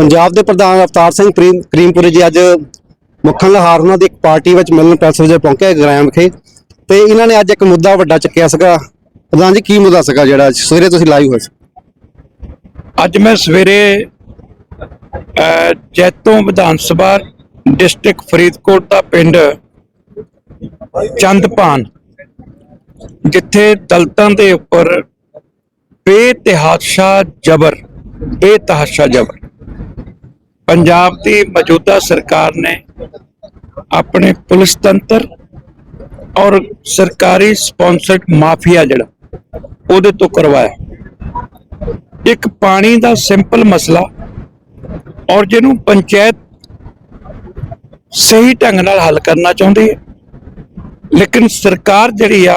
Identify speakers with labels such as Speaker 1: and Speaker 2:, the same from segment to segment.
Speaker 1: ਪੰਜਾਬ ਦੇ ਪ੍ਰਧਾਨ ਅਵਤਾਰ ਸਿੰਘ ਕਰੀਮ ਕਰੀਮਪੁਰੇ ਜੀ ਅੱਜ ਮੁੱਖਣ ਲਹਾਰ ਉਹਨਾਂ ਦੀ ਇੱਕ ਪਾਰਟੀ ਵਿੱਚ ਮਿਲਣ ਪ੍ਰੈਸ ਵਜੇ ਪਹੁੰਚਿਆ ਗ੍ਰਾਮ ਵਿਖੇ। ਤੇ ਇਹਨਾਂ ਨੇ ਅੱਜ ਇੱਕ ਮੁੱਦਾ ਵੱਡਾ ਚੱਕਿਆ ਸੀਗਾ। ਪ੍ਰਧਾਨ ਜੀ, ਕੀ ਮੁੱਦਾ ਸੀਗਾ ਜਿਹੜਾ ਸਵੇਰੇ ਤੁਸੀਂ ਲਾਈਵ ਹੋਏ ਸੀ?
Speaker 2: ਅੱਜ ਮੈਂ ਸਵੇਰੇ ਜੈਤੋਂ ਵਿਧਾਨ ਸਭਾ ਡਿਸਟ੍ਰਿਕਟ ਫਰੀਦਕੋਟ ਦਾ ਪਿੰਡ ਚੰਦਪਾਨ, ਜਿੱਥੇ ਦਲਤਾਂ ਦੇ ਉੱਪਰ ਬੇਤਹਾਸ਼ਾ ਜ਼ਬਰ ਬੇਤਹਾਸ਼ਾ ਜ਼ਬਰ ਪੰਜਾਬ ਦੀ ਮੌਜੂਦਾ ਸਰਕਾਰ ਨੇ ਆਪਣੇ ਪੁਲਿਸ ਤੰਤਰ ਔਰ ਸਰਕਾਰੀ ਸਪਾਂਸਰਡ ਮਾਫੀਆ ਜਿਹੜਾ, ਉਹਦੇ ਤੋਂ ਕਰਵਾਇਆ। ਇੱਕ ਪਾਣੀ ਦਾ ਸਿੰਪਲ ਮਸਲਾ ਔਰ ਜਿਹਨੂੰ ਪੰਚਾਇਤ ਸਹੀ ਢੰਗ ਨਾਲ ਹੱਲ ਕਰਨਾ ਚਾਹੁੰਦੀ ਹੈ। ਲੇਕਿਨ ਸਰਕਾਰ ਜਿਹੜੀ ਆ,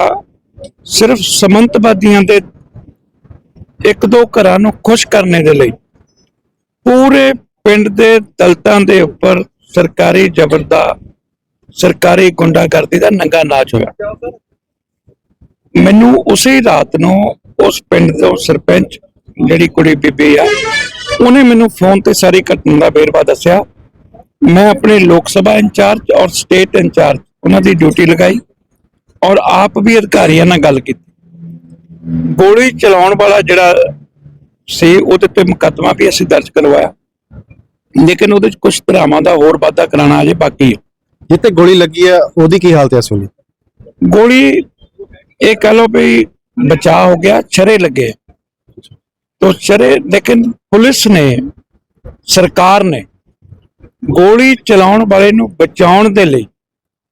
Speaker 2: ਸਿਰਫ ਸਮੰਤਵਾਦੀਆਂ ਦੇ ਇੱਕ ਦੋ ਘਰਾਂ ਨੂੰ ਖੁਸ਼ ਕਰਨੇ ਦੇ ਲਈ ਪੂਰੇ ਪਿੰਡ ਦੇ ਦਲਤਾਂ ਦੇ ਉੱਪਰ ਸਰਕਾਰੀ ਜ਼ਬਰ ਦਾ ਸਰਕਾਰੀ ਗੁੰਡਾਗਰਦੀ ਦਾ ਨੰਗਾ ਨਾਚ ਹੋਇਆ। ਮੈਨੂੰ ਉਸੇ ਰਾਤ ਨੂੰ ਉਸ ਪਿੰਡ ਤੋਂ ਸਰਪੰਚ, ਜਿਹੜੀ ਕੁੜੀ ਬੀਬੀ ਆ, ਉਹਨੇ ਮੈਨੂੰ ਫੋਨ ਤੇ ਸਾਰੀ ਘਟਨਾ ਦਾ ਵੇਰਵਾ ਦੱਸਿਆ। ਮੈਂ ਆਪਣੇ ਲੋਕ ਸਭਾ ਇੰਚਾਰਜ ਔਰ ਸਟੇਟ ਇੰਚਾਰਜ, ਉਹਨਾਂ ਦੀ ਡਿਊਟੀ ਲਗਾਈ ਔਰ ਆਪ ਵੀ ਅਧਿਕਾਰੀਆਂ ਨਾਲ ਗੱਲ ਕੀਤੀ। ਗੋਲੀ ਚਲਾਉਣ ਵਾਲਾ ਜਿਹੜਾ ਸੀ, ਉਹਦੇ ਤੇ ਮੁਕੱਦਮਾ ਵੀ ਅਸੀਂ ਦਰਜ ਕਰਵਾਇਆ। ਲੇਕਿਨ ਉਹਦੇ ਚ ਕੁਝ ਧਰਾਵਾਂ ਦਾ ਹੋਰ ਵਾਧਾ ਕਰਾਉਣਾ ਅਜੇ ਬਾਕੀ ਹੈ।
Speaker 1: ਜਿੱਤੇ ਗੋਲੀ ਲੱਗੀ ਆ ਉਹਦੀ ਕੀ ਹਾਲਤ ਹੈ ਇਸ ਵੇਲੇ?
Speaker 2: ਗੋਲੀ ਇਹ ਕਹ ਲੋ ਵੀ ਬਚਾਅ ਹੋ ਗਿਆ ਛਰੇ ਲੱਗੇ। ਤੋ ਛਰੇ ਲੇਕਿਨ ਪੁਲਿਸ ਨੇ ਸਰਕਾਰ ਨੇ ਗੋਲੀ ਚਲਾਉਣ ਵਾਲੇ ਨੂੰ ਬਚਾਉਣ ਦੇ ਲਈ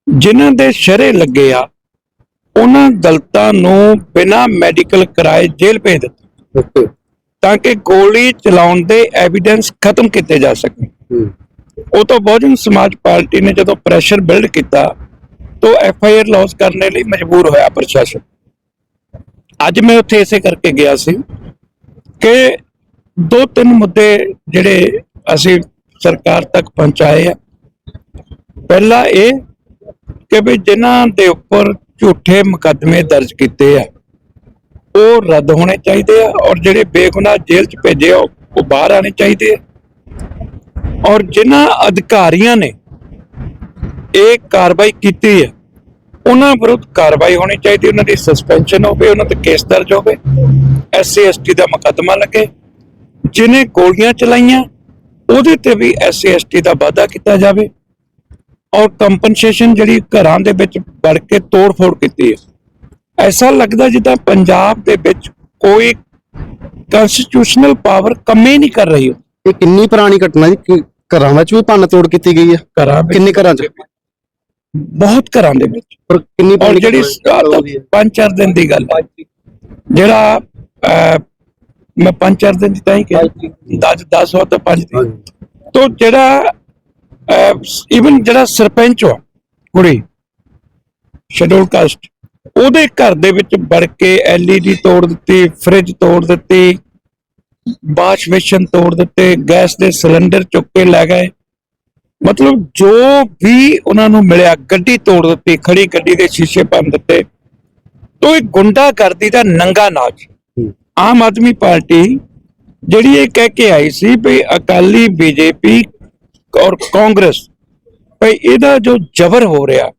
Speaker 2: ਜਿਨ੍ਹਾਂ ਦੇ ਸ਼ਰੇ ਲੱਗੇ ਆ ਉਹਨਾਂ ਦਲਤਾਂ ਨੂੰ ਬਿਨਾਂ ਮੈਡੀਕਲ ਕਰਾਏ ਜੇਲ੍ਹ ਭੇਜ ਦਿੱਤਾ। ਤਾਂ ਕਿ ਗੋਲੀ ਚਲਾਉਣ ਦੇ ਐਵੀਡੈਂਸ ਖਤਮ ਕੀਤੇ ਜਾ ਸਕਣ। ਉਹ ਤੋਂ ਬਹੁਜਨ ਸਮਾਜ ਪਾਰਟੀ ਨੇ ਜਦੋਂ ਪ੍ਰੈਸ਼ਰ ਬਿਲਡ ਕੀਤਾ ਤਾਂ ਐਫ ਆਈ ਆਰ ਲੌਸ ਕਰਨ ਲਈ ਮਜਬੂਰ ਹੋਇਆ ਪ੍ਰਸ਼ਾਸਨ। ਅੱਜ ਮੈਂ ਉੱਥੇ ਇਸੇ ਕਰਕੇ ਗਿਆ ਸੀ ਕਿ ਦੋ ਤਿੰਨ ਮੁੱਦੇ ਜਿਹੜੇ ਅਸੀਂ ਸਰਕਾਰ ਤੱਕ ਪਹੁੰਚਾਏ ਆ। ਪਹਿਲਾ ਇਹ ਕਿ ਵੀ ਜਿਨ੍ਹਾਂ ਦੇ ਉੱਪਰ ਝੂਠੇ ਮੁਕੱਦਮੇ ਦਰਜ ਕੀਤੇ ਆ ਉਹ ਰੱਦ ਹੋਣੇ ਚਾਹੀਦੇ ਆ ਔਰ ਜਿਹੜੇ ਬੇਗੁਨਾਹ ਜੇਲ੍ਹ 'ਚ ਭੇਜੇ ਆ, ਉਹ ਬਾਹਰ ਆਣੇ ਚਾਹੀਦੇ ਆ। ਔਰ ਜਿਨ੍ਹਾਂ ਅਧਿਕਾਰੀਆਂ ਨੇ ਇਹ ਕਾਰਵਾਈ ਕੀਤੀ ਹੈ ਉਹਨਾਂ ਵਿਰੁੱਧ ਕਾਰਵਾਈ ਹੋਣੀ ਚਾਹੀਦੀ, ਉਹਨਾਂ ਦੀ ਸਸਪੈਂਸ਼ਨ ਹੋਵੇ, ਉਹਨਾਂ ਤੇ ਕੇਸ ਦਰਜ ਹੋਵੇ ਐਸਸੀ ਐਸਟੀ ਦਾ ਮੁਕੱਦਮਾ ਲੱਗੇ। ਜਿਨੇ ਗੋਲੀਆਂ ਚਲਾਈਆਂ, ਉਹਦੇ ਤੇ ਵੀ ਐਸਸੀ ਐਸਟੀ ਦਾ ਵਾਅਦਾ ਕੀਤਾ ਜਾਵੇ। ਔਰ ਕੰਪਨਸੇਸ਼ਨ ਜਿਹੜੀ ਘਰਾਂ ਦੇ ਵਿੱਚ ਵੜ ਕੇ ਤੋੜ-ਫੋੜ ਕੀਤੀ ਹੈ ਐਸਾ ਲੱਗਦਾ ਜਿੱਦਾਂ ਪੰਜਾਬ ਦੇ ਵਿੱਚ ਕੋਈ ਕਨਸਟੀਟਿਊਸ਼ਨਲ ਪਾਵਰ ਕੰਮ ਹੀ ਨਹੀਂ ਕਰ ਰਹੀ ਹੋ
Speaker 1: ਇਹ ਕਿੰਨੀ ਪੁਰਾਣੀ ਘਟਨਾ ਜੀ? ਕਿ ਘਰਾਂ ਵਿੱਚ ਵੀ ਭੰਨ ਤੋੜ ਕੀਤੀ ਗਈ ਆ?
Speaker 2: ਘਰਾਂ ਵਿੱਚ
Speaker 1: ਕਿੰਨੇ ਘਰਾਂ 'ਚ?
Speaker 2: ਬਹੁਤ ਘਰਾਂ ਦੇ ਵਿੱਚ।
Speaker 1: ਪਰ ਕਿੰਨੀ
Speaker 2: ਔਰ
Speaker 1: ਪੁਰਾਣੀ
Speaker 2: ਜਿਹੜੀ ਪੰਜ ਚਾਰ ਦਿਨ ਦੀ ਗੱਲ ਹੈ। ਜਿਹੜਾ ਮੈਂ ਪੰਜ ਚਾਰ ਦਿਨ ਦੀ ਤਾਂ ਹੀ ਕਿਹਾ 10 10 ਹੋ ਤਾਂ ਪੰਜ ਦੀ ਤੋਂ ਜਿਹੜਾ ਇਵਨ ਜਿਹੜਾ ਸਰਪੰਚ ਆ ਕੁੜੀ ਸ਼ਡਿਊਲ ਕਾਸਟ ਉਹਦੇ ਘਰ ਦੇ ਵਿੱਚ ਵੜ ਕੇ ਐਲਈਡੀ ਤੋੜ ਦਿੱਤੀ ਫ੍ਰਿਜ ਤੋੜ ਦਿੱਤੀ ਬਾਸ਼ ਵੇਸ਼ਨ ਤੋੜ ਦਿੱਤੇ ਗੈਸ ਦੇ ਸਿਲੰਡਰ ਚੁੱਕ ਕੇ ਲੈ ਗਏ। ਮਤਲਬ ਜੋ ਵੀ ਉਹਨਾਂ ਨੂੰ ਮਿਲਿਆ ਗੱਡੀ ਤੋੜ ਦਿੱਤੀ ਖੜੀ ਗੱਡੀ ਦੇ ਸ਼ੀਸ਼ੇ ਭੰਨ ਦਿੱਤੇ। ਤੋ ਇਹ ਗੁੰਡਾਗਰਦੀ ਦਾ ਨੰਗਾ ਨਾਚ। ਆਮ ਆਦਮੀ ਪਾਰਟੀ ਜਿਹੜੀ ਇਹ ਕਹਿ ਕੇ ਆਈ ਸੀ ਵੀ ਅਕਾਲੀ ਬੀਜੇਪੀ ਔਰ ਕਾਂਗਰਸ ਭਈ ਇਹਦਾ ਜੋ ਜ਼ਬਰ ਹੋ ਰਿਹਾ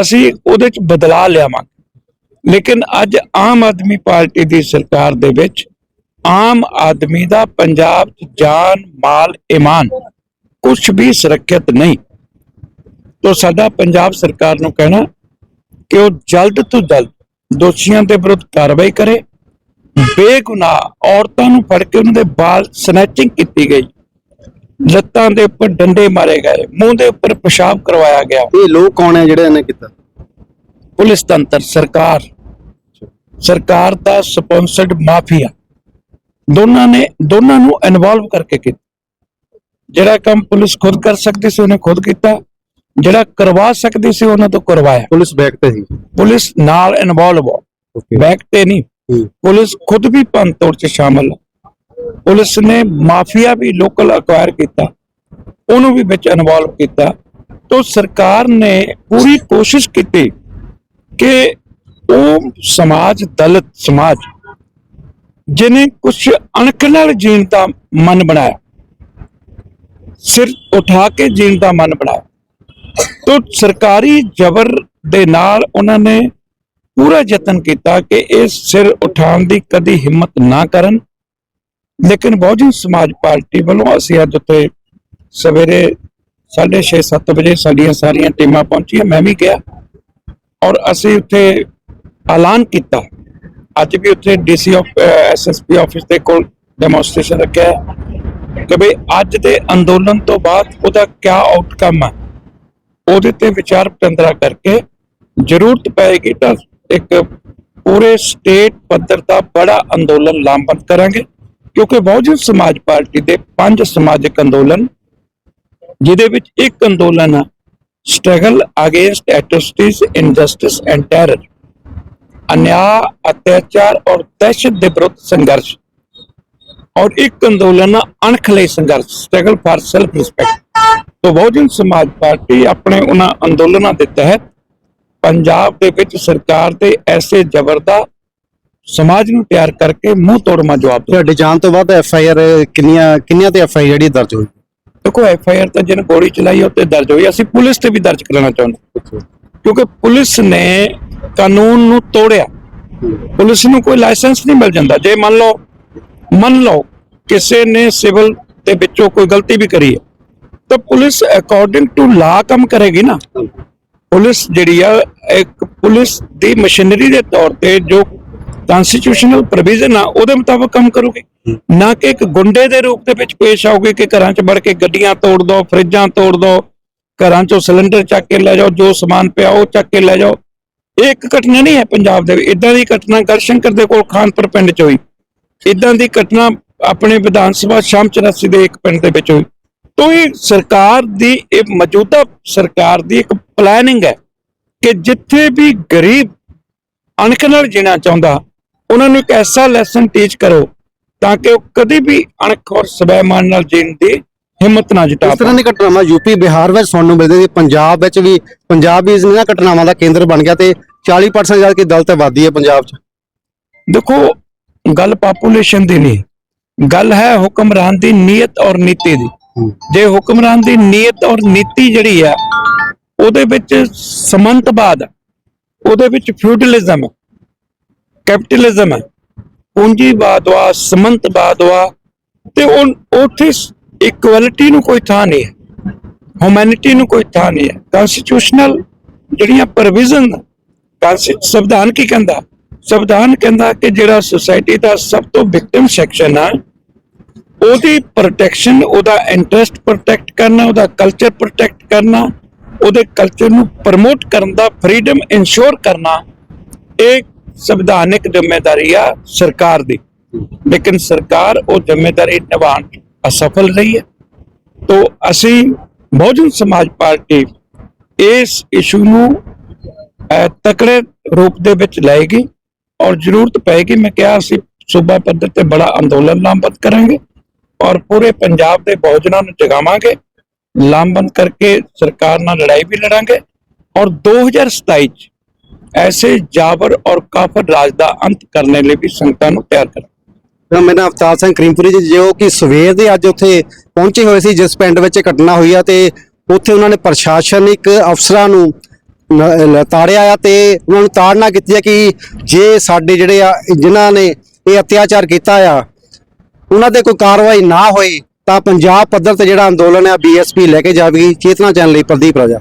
Speaker 2: ਅਸੀਂ ਉਹਦੇ ਚ ਬਦਲਾਅ ਲਿਆਵਾਂਗੇ। ਲੇਕਿਨ ਅੱਜ ਆਮ ਆਦਮੀ ਪਾਰਟੀ ਦੀ ਸਰਕਾਰ ਦੇ ਵਿੱਚ ਆਮ ਆਦਮੀ ਦਾ ਪੰਜਾਬ ਚ ਜਾਨ, ਮਾਲ, ਇਮਾਨ ਕੁਝ ਵੀ ਸੁਰੱਖਿਅਤ ਨਹੀਂ। ਤੋ ਸਾਡਾ ਪੰਜਾਬ ਸਰਕਾਰ ਨੂੰ ਕਹਿਣਾ ਕਿ ਉਹ ਜਲਦ ਤੋਂ ਜਲਦ ਦੋਸ਼ੀਆਂ ਦੇ ਵਿਰੁੱਧ ਕਾਰਵਾਈ ਕਰੇ। ਬੇਗੁਨਾਹ ਔਰਤਾਂ ਨੂੰ ਫੜ ਕੇ ਉਹਨਾਂ ਦੇ ਵਾਲ ਸਨੈਚਿੰਗ ਕੀਤੀ ਗਈ। ਲੱਤਾਂ ਦੇ ਉੱਪਰ ਡੰਡੇ ਮਾਰੇ ਗਏ ਮੂੰਹ ਦੇ ਉੱਪਰ ਪਿਸ਼ਾਬ ਕਰਵਾਇਆ ਗਿਆ।
Speaker 1: ਇਹ ਲੋਕ ਕੌਣ ਹੈ ਜਿਹੜੇ ਇਹਨੇ ਕੀਤਾ?
Speaker 2: ਪੁਲਿਸ ਤੰਤਰ ਸਰਕਾਰ। ਸਰਕਾਰ ਦਾ ਸਪਾਂਸਰਡ ਮਾਫੀਆ। ਦੋਨਾਂ ਨੇ ਦੋਨਾਂ ਨੂੰ ਇਨਵੋਲਵ ਕਰਕੇ ਕੀਤਾ। ਜਿਹੜਾ ਕੰਮ ਪੁਲਿਸ ਖੁਦ ਕਰ ਸਕਦੀ ਸੀ ਉਹਨੇ ਖੁਦ ਕੀਤਾ। ਜਿਹੜਾ ਕਰਵਾ ਸਕਦੀ ਸੀ ਉਹਨਾਂ ਤੋਂ ਕਰਵਾਇਆ।
Speaker 1: ਪੁਲਿਸ ਬੈਕ ਤੇ ਸੀ।
Speaker 2: ਪੁਲਿਸ ਨਾਲ ਇਨਵੋਲਵ ਹੋ। ਬੈਕ ਤੇ ਨਹੀਂ। ਪੁਲਿਸ ਖੁਦ ਵੀ ਭੰਨ ਤੋੜ ਚ ਸ਼ਾਮਲ ਹੈ। ਪੁਲਿਸ ਨੇ ਮਾਫੀਆ ਵੀ ਲੋਕਲ ਅਕਵਾਇਰ ਕੀਤਾ, ਉਹਨੂੰ ਵੀ ਵਿੱਚ ਇਨਵੋਲਵ ਕੀਤਾ। ਤੋਂ ਸਰਕਾਰ ਨੇ ਪੂਰੀ ਕੋਸ਼ਿਸ਼ ਕੀਤੀ ਕਿ ਉਹ ਸਮਾਜ, ਦਲਿਤ ਸਮਾਜ, ਜਿਹਨੇ ਕੁਝ ਅਣਖ ਨਾਲ ਜੀਣ ਦਾ ਮਨ ਬਣਾਇਆ, ਸਿਰ ਉਠਾ ਕੇ ਜੀਣ ਦਾ ਮਨ ਬਣਾਇਆ। ਤੋ ਸਰਕਾਰੀ ਜ਼ਬਰ ਦੇ ਨਾਲ ਉਹਨਾਂ ਨੇ ਪੂਰਾ ਯਤਨ ਕੀਤਾ ਕਿ ਇਹ ਸਿਰ ਉਠਾਉਣ ਦੀ ਕਦੀ ਹਿੰਮਤ ਨਾ ਕਰਨ। ਲੇਕਿਨ ਬਹੁਜਨ ਸਮਾਜ ਪਾਰਟੀ ਵੱਲੋਂ ਅਸੀਂ ਅੱਜ ਉੱਤੇ ਸਵੇਰੇ 6:30 7 ਵਜੇ ਸਾਡੀਆਂ ਸਾਰੀਆਂ ਟੀਮਾਂ ਪਹੁੰਚੀਆਂ, ਮੈਂ ਵੀ ਗਿਆ ਔਰ ਅਸੀਂ ਉੱਥੇ ਐਲਾਨ ਕੀਤਾ। ਅੱਜ ਵੀ ਉੱਥੇ ਡੀਸੀ ਆਫ ਐਸਐਸਪੀ ਆਫਿਸ ਦੇ ਕੋਲ ਡੈਮੋਨਸਟ੍ਰੇਸ਼ਨ ਰੱਖਿਆ ਕਿ ਭਈ ਅੱਜ ਦੇ ਅੰਦੋਲਨ ਤੋਂ ਬਾਅਦ ਉਹਦਾ ਕੀ ਆਊਟਕਮ ਹੈ ਉਹਦੇ ਤੇ ਵਿਚਾਰ ਵਟਾਂਦਰਾ ਕਰਕੇ ਜ਼ਰੂਰਤ ਪਏਗੀ ਤਾਂ ਇੱਕ ਪੂਰੇ ਸਟੇਟ ਪੱਧਰ ਦਾ ਬੜਾ ਅੰਦੋਲਨ ਲਾਮਬੰਦ ਕਰਾਂਗੇ। ਕਿਉਂਕਿ ਬਹੁਜਨ ਸਮਾਜ ਪਾਰਟੀ ਦੇ ਪੰਜ ਸਮਾਜਿਕ ਅੰਦੋਲਨ, ਜਿਹਦੇ ਵਿੱਚ ਇੱਕ ਅੰਦੋਲਨ ਆ struggle against atrocities injustice and terror Anya, ਅਤਿਆਚਾਰ ਔਰ ਦਹਿਸ਼ਤ ਦੇ ਵਿਰੁੱਧ ਸੰਘਰਸ਼, ਔਰ ਇੱਕ ਅੰਦੋਲਨ ਅਣਖ ਲਈ ਸੰਘਰਸ਼ ਸਟਰਗਲ ਫਾਰ ਸੈਲਫ ਰਿਸਪੈਕਟ ਤੋਂ ਬਹੁਜਨ ਸਮਾਜ ਪਾਰਟੀ ਆਪਣੇ ਉਹਨਾਂ ਅੰਦੋਲਨਾਂ ਦੇ ਤਹਿਤ ਪੰਜਾਬ ਦੇ ਵਿੱਚ ਸਰਕਾਰ ਦੇ ਐਸੇ ਜ਼ਬਰਦਸਤ ਸਮਾਜ ਨੂੰ ਤਿਆਰ ਕਰਕੇ ਮੂੰਹ ਤੋੜਮਾ ਜਵਾਬ ਦਿਓ
Speaker 1: ਤੁਹਾਡੇ ਜਾਣ ਤੋਂ ਬਾਅਦ ਐਫ ਆਈ ਆਰ ਕਿੰਨੀਆਂ ਕਿੰਨੀਆਂ ਤੇ ਐਫ ਆਈ ਜਿਹੜੀ ਦਰਜ ਹੋਈ?
Speaker 2: ਦੇਖੋ ਐਫ ਆਈ ਆਰ ਤਾਂ ਜਿਹਨੇ ਗੋਲੀ ਚਲਾਈ ਉਹ ਤੇ ਦਰਜ ਹੋਈ ਅਸੀਂ ਪੁਲਿਸ ਤੇ ਵੀ ਦਰਜ ਕਰਾਉਣਾ ਚਾਹੁੰਦੇ ਕਿਉਂਕਿ ਪੁਲਿਸ ਨੇ ਕਾਨੂੰਨ ਨੂੰ ਤੋੜਿਆ। ਪੁਲਿਸ ਨੂੰ ਕੋਈ ਲਾਇਸੈਂਸ ਨਹੀਂ ਮਿਲ ਜਾਂਦਾ। ਜੇ ਮੰਨ ਲਓ ਮੰਨ ਲਓ ਕਿਸੇ ਨੇ ਸਿਵਲ ਦੇ ਵਿੱਚੋਂ ਕੋਈ ਗਲਤੀ ਵੀ ਕਰੀ ਹੈ ਤਾਂ ਪੁਲਿਸ ਅਕੋਰਡਿੰਗ ਟੂ ਲਾ ਕੰਮ ਕਰੇਗੀ ਨਾ। ਪੁਲਿਸ ਜਿਹੜੀ ਆ ਇੱਕ ਪੁਲਿਸ ਦੀ ਮਸ਼ੀਨਰੀ ਦੇ ਤੌਰ ਤੇ ਜੋ ਕਨਸਟੀਟਿਊਸ਼ਨਲ ਪ੍ਰੋਵੀਜ਼ਨ ਆ ਉਹਦੇ ਮੁਤਾਬਕ ਕੰਮ ਕਰੂਗੀ। ਨਾ ਕਿ ਇੱਕ ਗੁੰਡੇ ਦੇ ਰੂਪ ਦੇ ਵਿੱਚ ਪੇਸ਼ ਆਊਗੀ ਕਿ ਘਰਾਂ 'ਚ ਵੜ ਕੇ ਗੱਡੀਆਂ ਤੋੜ ਦੋ ਫਰਿੱਜਾਂ ਤੋੜ ਦੋ ਘਰਾਂ 'ਚੋਂ ਸਿਲੰਡਰ ਚੱਕ ਕੇ ਲੈ ਜਾਓ ਜੋ ਸਮਾਨ ਪਿਆ ਉਹ ਚੱਕ ਕੇ ਲੈ ਜਾਓ। ਇਹ ਇੱਕ ਘਟਨਾ ਨਹੀਂ ਹੈ ਪੰਜਾਬ ਦੇ ਵਿੱਚ। ਇਦਾਂ ਦੀ ਘਟਨਾ ਗੜਸ਼ੰਕਰ ਦੇ ਕੋਲ ਖਾਨਪੁਰ ਪਿੰਡ 'ਚ ਹੋਈ। ਇਦਾਂ ਦੀ ਘਟਨਾ ਆਪਣੇ ਵਿਧਾਨ ਸਭਾ ਸ਼ਾਮ 84 ਦੇ ਇੱਕ ਪਿੰਡ ਦੇ ਵਿੱਚ ਹੋਈ। ਤੋਂ ਇਹ ਸਰਕਾਰ ਦੀ ਇਹ ਮੌਜੂਦਾ ਸਰਕਾਰ ਦੀ ਇੱਕ ਪਲੈਨਿੰਗ ਹੈ ਕਿ ਜਿੱਥੇ ਵੀ ਗਰੀਬ ਅਣਖ ਨਾਲ ਜੀਣਾ ਚਾਹੁੰਦਾ ਉਹਨਾਂ ਨੂੰ ਇੱਕ ਐਸਾ ਲੈਸਨ ਟੀਚ ਕਰੋ ਤਾਂ ਕਿ ਉਹ ਕਦੀ ਵੀ ਅਣਖ ਔਰ ਸਵੈਮਾਨ ਨਾਲ ਜੀਣ ਦੀ ਹਿੰਮਤ ਨਾ ਜਤਾ
Speaker 1: ਇਸ ਤਰ੍ਹਾਂ ਦੀ ਘਟਨਾਵਾਂ ਯੂਪੀ ਬਿਹਾਰ ਵਿੱਚ ਸੁਣਨ ਨੂੰ ਮਿਲਦੀ ਸੀ ਪੰਜਾਬ ਵਿੱਚ ਵੀ ਪੰਜਾਬ ਵੀ ਇਹਨਾਂ ਘਟਨਾਵਾਂ ਦਾ ਕੇਂਦਰ ਬਣ ਗਿਆ ਤੇ 40% ਜਦ ਕਿ ਦਲਿਤ ਆਬਾਦੀ ਹੈ ਪੰਜਾਬ 'ਚ।
Speaker 2: ਦੇਖੋ ਗੱਲ ਪਾਪੂਲੇਸ਼ਨ ਦੀ ਨਹੀਂ। ਗੱਲ ਹੈ ਹੁਕਮਰਾਨ ਦੀ ਨੀਅਤ ਔਰ ਨੀਤੀ ਦੀ। ਜੇ ਹੁਕਮਰਾਨ ਦੀ ਨੀਅਤ ਔਰ ਨੀਤੀ ਜਿਹੜੀ ਆ ਉਹਦੇ ਵਿੱਚ ਸਮੰਤਵਾਦ ਉਹਦੇ ਵਿੱਚ ਫਿਊਡਲਿਜ਼ਮ ਕੈਪੀਟਲਿਜ਼ਮ ਹੈ। ਪੂੰਜੀਵਾਦ ਵਾ ਸਮੰਤਵਾਦ ਵਾ ਤੇ ਉਹ ਉੱਥੇ ਇਕੁਐਲਿਟੀ ਨੂੰ ਕੋਈ ਥਾਂ ਨਹੀਂ ਹੈ। ਹਿਊਮੈਨਿਟੀ ਨੂੰ ਕੋਈ ਥਾਂ ਨਹੀਂ ਹੈ। ਕਨਸਟੀਟਿਊਸ਼ਨਲ ਜਿਹੜੀਆਂ ਪ੍ਰੋਵੀਜ਼ਨ ਸੰਵਿਧਾਨ ਕੀ ਕਹਿੰਦਾ? ਸੰਵਿਧਾਨ ਕਹਿੰਦਾ ਕਿ ਜਿਹੜਾ ਸੋਸਾਇਟੀ ਦਾ ਸਭ ਤੋਂ ਵਿਕਟਿਮ ਸੈਕਸ਼ਨ ਆ, ਉਹਦੀ ਪ੍ਰੋਟੈਕਸ਼ਨ ਉਹਦਾ ਇੰਟਰਸਟ ਪ੍ਰੋਟੈਕਟ ਕਰਨਾ, ਉਹਦਾ ਕਲਚਰ ਪ੍ਰੋਟੈਕਟ ਕਰਨਾ, ਉਹਦੇ ਕਲਚਰ ਨੂੰ ਪ੍ਰਮੋਟ ਕਰਨ ਦਾ ਫਰੀडम ਇਨਸ਼ੋਰ ਕਰਨਾ, ਇਹ ਸੰਵਿਧਾਨਿਕ ਜ਼ਿੰਮੇਵਾਰੀ ਆ ਸਰਕਾਰ ਦੀ। ਲੇਕਿਨ ਸਰਕਾਰ ਉਹ ਜ਼ਿੰਮੇਵਾਰੀ ਨਿਭਾਉਣ 'ਚ ਅਸਫਲ ਰਹੀ ਹੈ। ਤੋਂ ਅਸੀਂ ਬਹੁਜਨ ਸਮਾਜ ਪਾਰਟੀ ਇਸ ਇਸ਼ੂ ਨੂੰ ਤਕੜੇ ਰੂਪ ਦੇ ਵਿੱਚ ਲਏਗੀ ਔਰ ਜ਼ਰੂਰਤ ਪਏਗੀ। ਮੈਂ ਕਿਹਾ ਅਸੀਂ ਸੂਬਾ ਪੱਧਰ ਤੇ ਬੜਾ ਅੰਦੋਲਨ ਲਾਮਬੰਦ ਕਰਾਂਗੇ ਔਰ ਪੂਰੇ ਪੰਜਾਬ ਦੇ ਬਹੁਜਨਾਂ ਨੂੰ ਜਗਾਵਾਂਗੇ। ਲਾਮਬੰਦ ਕਰਕੇ ਸਰਕਾਰ ਨਾਲ ਲੜਾਈ ਵੀ ਲੜਾਂਗੇ। ਔਰ 2027 ਚ ਐਸੇ ਜਾਬਰ ਔਰ ਕਾਫਰ ਰਾਜ ਦਾ ਅੰਤ ਕਰਨ ਲਈ ਵੀ ਸੰਗਤਾਂ ਨੂੰ ਤਿਆਰ ਕਰਾਂਗੇ
Speaker 1: ਤਾਂ ਮੇਰਾ ਨਾਮ ਅਵਤਾਰ ਸਿੰਘ ਕਰੀਮਪੁਰੀ ਜੀ ਜੋ ਕਿ ਸਵੇਰ ਦੇ ਅੱਜ ਉੱਥੇ ਪਹੁੰਚੇ ਹੋਏ ਸੀ, ਜਿਸ ਪਿੰਡ ਵਿੱਚ ਘਟਨਾ ਹੋਈ ਆ ਤੇ ਉੱਥੇ ਉਹਨਾਂ ਨੇ ਪ੍ਰਸ਼ਾਸਨਿਕ ਅਫਸਰਾਂ ਨੂੰ ਤਾੜਿਆ ਆ ਤੇ ਉਹਨਾਂ ਨੂੰ ਤਾੜਨਾ ਕੀਤੀ ਆ ਕਿ ਜੇ ਸਾਡੇ ਜਿਹੜੇ ਆ, ਜਿਨ੍ਹਾਂ ਨੇ ਇਹ ਅਤਿਆਚਾਰ ਕੀਤਾ ਆ, ਉਹਨਾਂ ਤੇ ਕੋਈ ਕਾਰਵਾਈ ਨਾ ਹੋਈ ਤਾਂ ਪੰਜਾਬ ਪੱਧਰ ਤੇ ਜਿਹੜਾ ਅੰਦੋਲਨ ਆ ਬੀਐਸਪੀ ਲੈ ਕੇ ਜਾਵੇਗੀ। ਚੇਤਨਾ ਚੈਨਲ ਲਈ ਪ੍ਰਦੀਪ ਰਾਜਾ।